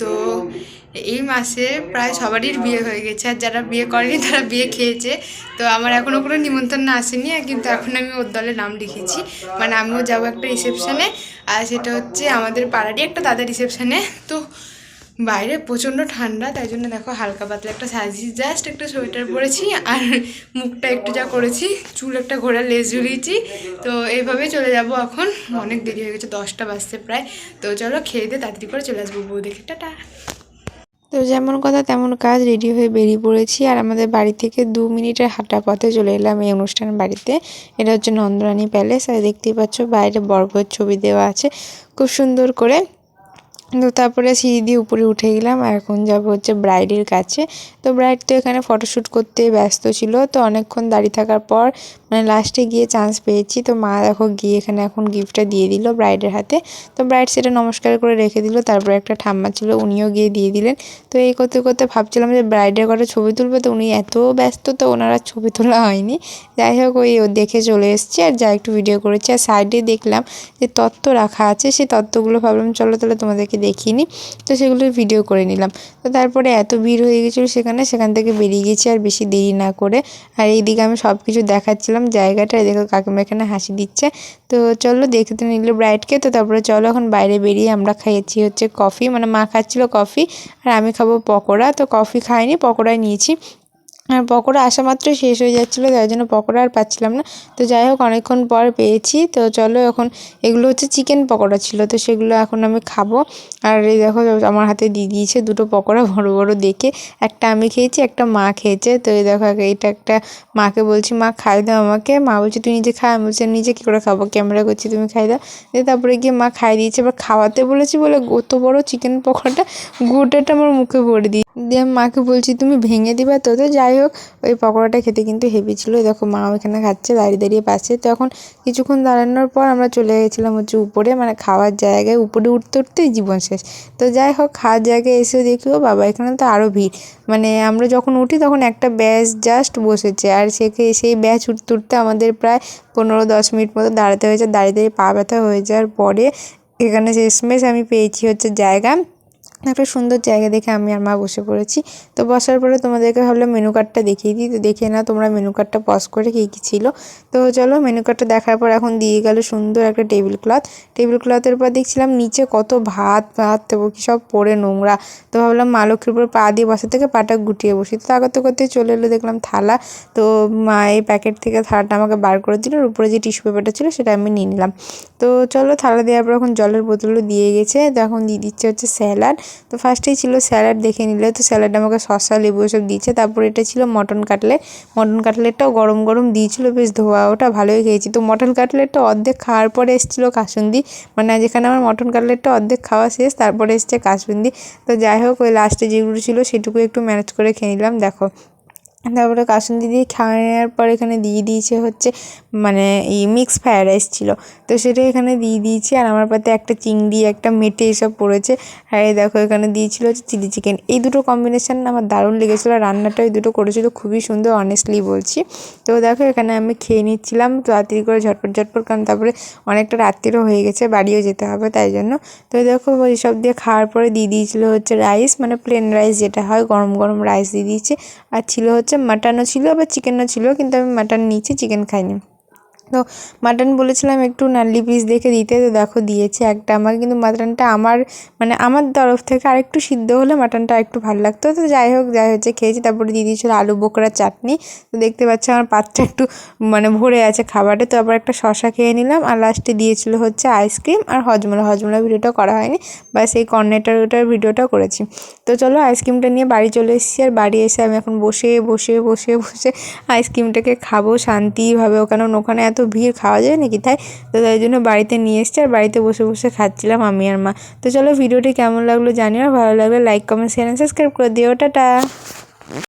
তো এই মাসে প্রায় সবারই বিয়ে হয়ে গেছে। আর যারা বিয়ে করেনি, তারা বিয়ে খেয়েছে। তো আমার এখনও কোনো নিমন্ত্রণ আসেনি কিন্তু এখন আমি ওর দলে নাম লিখেছি। মানে আমিও যাব একটা রিসেপশানে আর সেটা হচ্ছে আমাদের পাড়ারই একটা দাদা রিসেপশানে তো বাইরে প্রচণ্ড ঠান্ডা, তাই জন্য দেখো হালকা পাতলা একটা সাজি জাস্ট একটা সোয়েটার পরেছি আর মুখটা একটু যা করেছি, চুল একটা ঘোরা লেজ ঝুলিয়েছি। তো এইভাবেই চলে যাব এখন। অনেক দেরি হয়ে গেছে, দশটা বাজছে প্রায়। তো চলো খেয়ে দিয়ে তাড়াতাড়ি করে চলে আসব বউ দেখে টাটা। তো যেমন কথা তেমন কাজ রেডি হয়ে বেরিয়ে পড়েছি। আর আমাদের বাড়ি থেকে দু মিনিটের হাঁটা পথে চলে এলাম এই অনুষ্ঠান বাড়িতে। এটা হচ্ছে নন্দরানী প্যালেস আর দেখতেই পাচ্ছ, বাইরে বড় ছবি দেওয়া আছে। খুব সুন্দর করে। তো তারপরে সিঁড়ি দিয়ে উপরে উঠে গেলাম, আর এখন যাব হচ্ছে ব্রাইডের কাছে। তো ব্রাইড তো এখানে ফটোশ্যুট করতে ব্যস্ত ছিল, তো অনেকক্ষণ দাঁড়িয়ে থাকার পর মানে লাস্টে গিয়ে চান্স পেয়েছি। তো মা দেখো গিয়ে এখানে এখন গিফটটা দিয়ে দিল ব্রাইডের হাতে। তো ব্রাইড সেটা নমস্কার করে রেখে দিল, তারপরে একটা ঠাম্মা ছিল, উনিও গিয়ে দিয়ে দিলেন। তো এই করতে করতে ভাবছিলাম যে ব্রাইডের কটা ছবি তুলবে, তো উনি এত ব্যস্ত, তো ওনারা ছবি তোলা হয়নি। যাই হোক, ওই ও দেখে চলে এসেছি, আর যা একটু ভিডিও করেছে, আর সাইডে দেখলাম যে তত্ত্ব রাখা আছে, সেই তত্ত্বগুলো ভাবলাম, চলো তাহলে তোমাদেরকে দেখিনি। তো সেগুলো ভিডিও করে নিলাম। তো তারপরে এত ভিড় হয়ে গেছিল সেখানে, সেখান থেকে বেরিয়ে গেছি আর বেশি দেরি না করে। আর এইদিকে আমি সব কিছু দেখাচ্ছিলাম, জায়গাটা দেখো কাকিমা এখানে হাসি দিচ্ছে। তো চলো দেখতে নিল ব্রাইডকে তো তারপরে চলো এখন বাইরে বেরিয়ে আমরা খাইয়েছি হচ্ছে কফি মানে মা খাচ্ছিলো কফি আর আমি খাব পকোড়া। তো কফি খাইনি, পকোড়াই নিয়েছি। আর পকোড়া আসা মাত্রই শেষ হয়ে যাচ্ছিল তাই জন্য পকোড়া আর পাচ্ছিলাম না। তো যাই হোক, অনেকক্ষণ পর পেয়েছি। তো চলো এখন, এগুলো হচ্ছে চিকেন পকোড়া ছিল, তো সেগুলো এখন আমি খাব। আর এই দেখো, আমার হাতে দিয়ে দিয়েছে দুটো পকোড়া, বড় বড় দেখে। একটা আমি খেয়েছি, একটা মা খেয়েছে। তো এই দেখো এটা একটা মাকে বলছি, মা, খাই দাও আমাকে। মা বলছে, তুই নিজে খা। আমি বলছি নিজে কী করে খাব? ক্যামেরা করছি, তুমি খাই দাও। দিয়ে তারপরে গিয়ে মা খাই দিয়েছে, এবার খাওয়াতে বলেছি বলে অত বড় চিকেন পকোড়াটা, গোটাটা আমার মুখে ভরে দিই দিয়ে মাকে বলছি, তুমি ভেঙে দিবা তো তো যাই হোক, ওই পকোড়াটা খেতে কিন্তু হেভি ছিল। দেখো মা ওখানে খাচ্ছে, দাঁড়িয়ে দাঁড়িয়ে পাচ্ছে। তো এখন কিছুক্ষণ দাঁড়ানোর পর আমরা চলে গেছিলাম হচ্ছে উপরে মানে খাওয়ার জায়গায়, উপরে উঠতে উঠতেই জীবন শেষ। তো যাই হোক, খাওয়ার জায়গায় এসেও দেখি ও বাবা, এখানে তো আরও ভিড়। মানে আমরা যখন উঠি তখন একটা ব্যাচ জাস্ট বসেছে, আর সেকে সেই ব্যাচ উঠতে উঠতে আমাদের প্রায় পনেরো দশ মিনিট মতো দাঁড়াতে হয়েছে। দাঁড়িয়ে দাঁড়িয়ে পা ব্যথা হয়ে যাওয়ার পরে এখানে শেষমেশ আমি পেয়েছি হচ্ছে জায়গা। একটা সুন্দর জায়গা দেখে আমি আর মা বসে পড়েছি। তো বসার পরে তোমাদেরকে ভাবলাম মেনু কার্ডটা দেখিয়ে দিই। তো দেখে না তোমরা মেনু কার্ডটা পজ করে কী কী ছিল। তো চলো মেনু কার্ডটা দেখার পর এখন দিয়ে গেল সুন্দর একটা টেবিল ক্লথ টেবিল ক্লথের পর দেখছিলাম নিচে কত ভাত ভাত কি সব পড়ে নোংরা। তো ভাবলাম মা লক্ষ্মীর উপর পা দিয়ে বসা থেকে পাটা গুটিয়ে বসি। তো আগতে করতে চলে এলো দেখলাম থালা। তো মা এই প্যাকেট থেকে থালাটা আমাকে বার করে দিল। আর উপরে যে টিস্যু পেপারটা ছিল সেটা আমি নিয়ে নিলাম। তো চলো থালা দেওয়ার পর এখন জলের বোতলও দিয়ে গেছে। তো এখন দিয়ে দিচ্ছে হচ্ছে স্যালাড তো ফার্স্টেই ছিল স্যালাড দেখে নিলে। তো স্যালাড আমাকে শসা, লেবু এসব দিয়েছে। তারপর এটা ছিল মটন কাটলেট মটন কাটলেটটাও গরম গরম দিয়েছিলো। বেশ ধোয়া, ওটা ভালোই খেয়েছি। তো মটন কাটলেটটা অর্ধেক খাওয়ার পরে এসেছিল কাসুন্দি মানে যেখানে আমার মটন কাটলেটটা অর্ধেক খাওয়া শেষ, তারপরে এসছে কাসুন্দি তো যাই হোক, ওই লাস্টে যেগুলো ছিল, সেটুকু একটু ম্যানেজ করে খেয়ে নিলাম। দেখো তারপরে কাসুন্দি দিয়ে খাওয়া নেওয়ার পর এখানে দিয়ে দিয়েছে হচ্ছে মানে এই মিক্স ফ্রায়েড রাইস ছিল। তো সেটা এখানে দিয়ে দিয়েছি আর আমার পাতে একটা চিংড়ি, একটা মেটে এসব পড়েছে। আর দেখো এখানে দিয়েছিল হচ্ছে চিলি চিকেন এই দুটো কম্বিনেশান আমার দারুণ লেগেছিলো রান্নাটা এই দুটো করেছিল খুবই সুন্দর অনেস্টলি বলছি। তো দেখো এখানে আমি খেয়ে নিচ্ছিলাম তাড়াতাড়ি করে ঝটপট ঝটপট কারণ তারপরে অনেকটা রাত্রিরও হয়ে গেছে, বাড়িও যেতে হবে তাই জন্য। তো দেখো এইসব দিয়ে খাওয়ার পরে দিয়ে দিয়েছিল হচ্ছে রাইস মানে প্লেন রাইস যেটা হয়, গরম গরম রাইস দিয়ে দিয়েছে। আর ছিল হচ্ছে মাটনও ছিল আবার চিকেনও ছিল কিন্তু আমি মাটন নিয়েছি চিকেন খাইনি। তো মাটন বলেছিলাম একটু নাল্লি পিস দেখে দিতে, তো দেখো দিয়েছে একটা। আমাকে কিন্তু মাটনটা আমার মানে আমার তরফ থেকে আরেকটু সিদ্ধ হলে মাটনটা একটু ভালো লাগতো। তো যাই হোক, যাই হচ্ছে খেয়েছি। তারপরে দিয়ে দিয়েছিল আলু বোকরার চাটনি। তো দেখতে পাচ্ছি আমার পাত্রটা একটু মানে ভরে আছে খাবারে। তো আবার একটা শশা খেয়ে নিলাম। আর লাস্টে দিয়েছিল হচ্ছে আইসক্রিম আর হজমলা। হজমলা ভিডিওটা করা হয়নি। বা সেই কর্নেটার ওটার ভিডিওটা করেছি। তো চলো আইসক্রিমটা নিয়ে বাড়ি চলে এসেছি। আর বাড়ি এসে আমি এখন বসে বসে বসে বসে আইসক্রিমটাকে খাব শান্তিভাবে। কারণ ওখানে এত ভিড় খাওয়া যায় নাকি? তাই তো তাই জন্য বাড়িতে নিয়ে এসছি আর বাড়িতে বসে বসে খাচ্ছিলাম আমি আর মা। তো চলো ভিডিওটি কেমন লাগল জানিও ভালো লাগলে লাইক কমেন্ট শেয়ার সাবস্ক্রাইব করে দিও। টাটা!